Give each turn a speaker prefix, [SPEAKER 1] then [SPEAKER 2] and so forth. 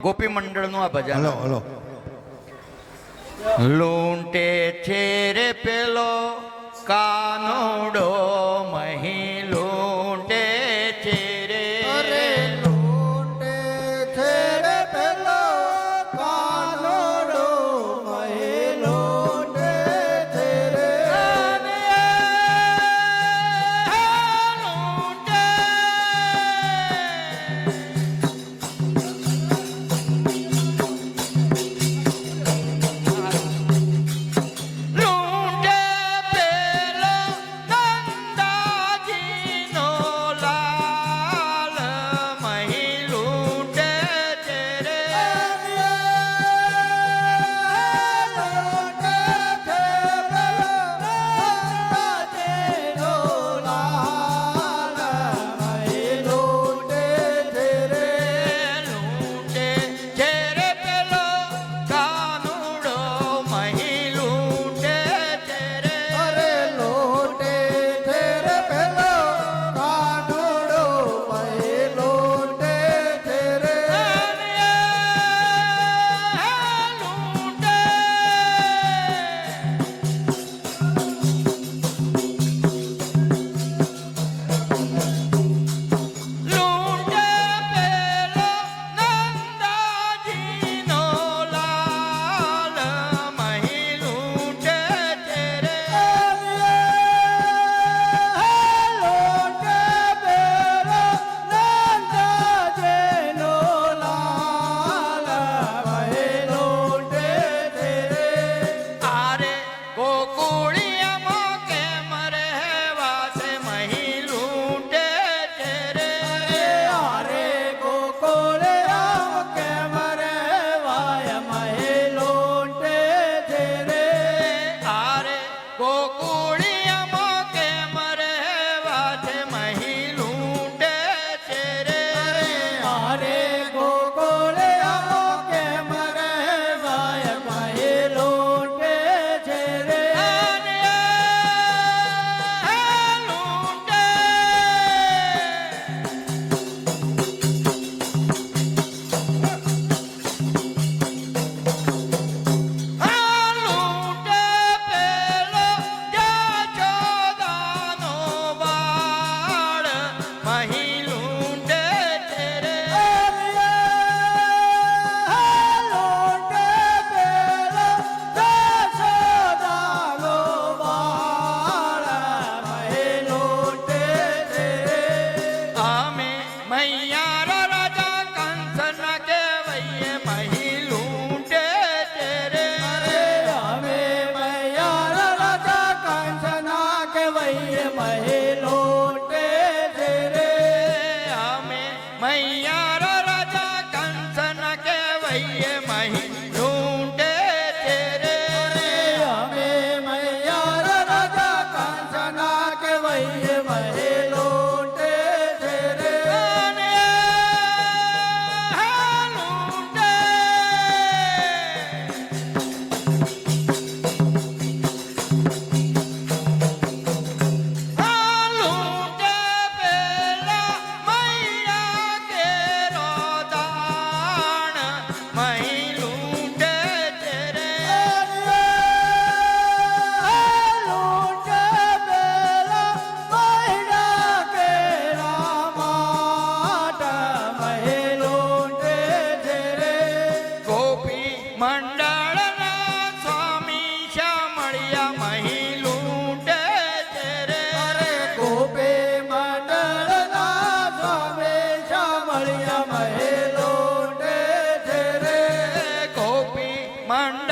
[SPEAKER 1] ગોપી મંડળનું આ ભજન.
[SPEAKER 2] Hello hello.
[SPEAKER 1] લૂંટે છે રે પેલો કાનોડો મહી ஐயமாகி ಮಂಡ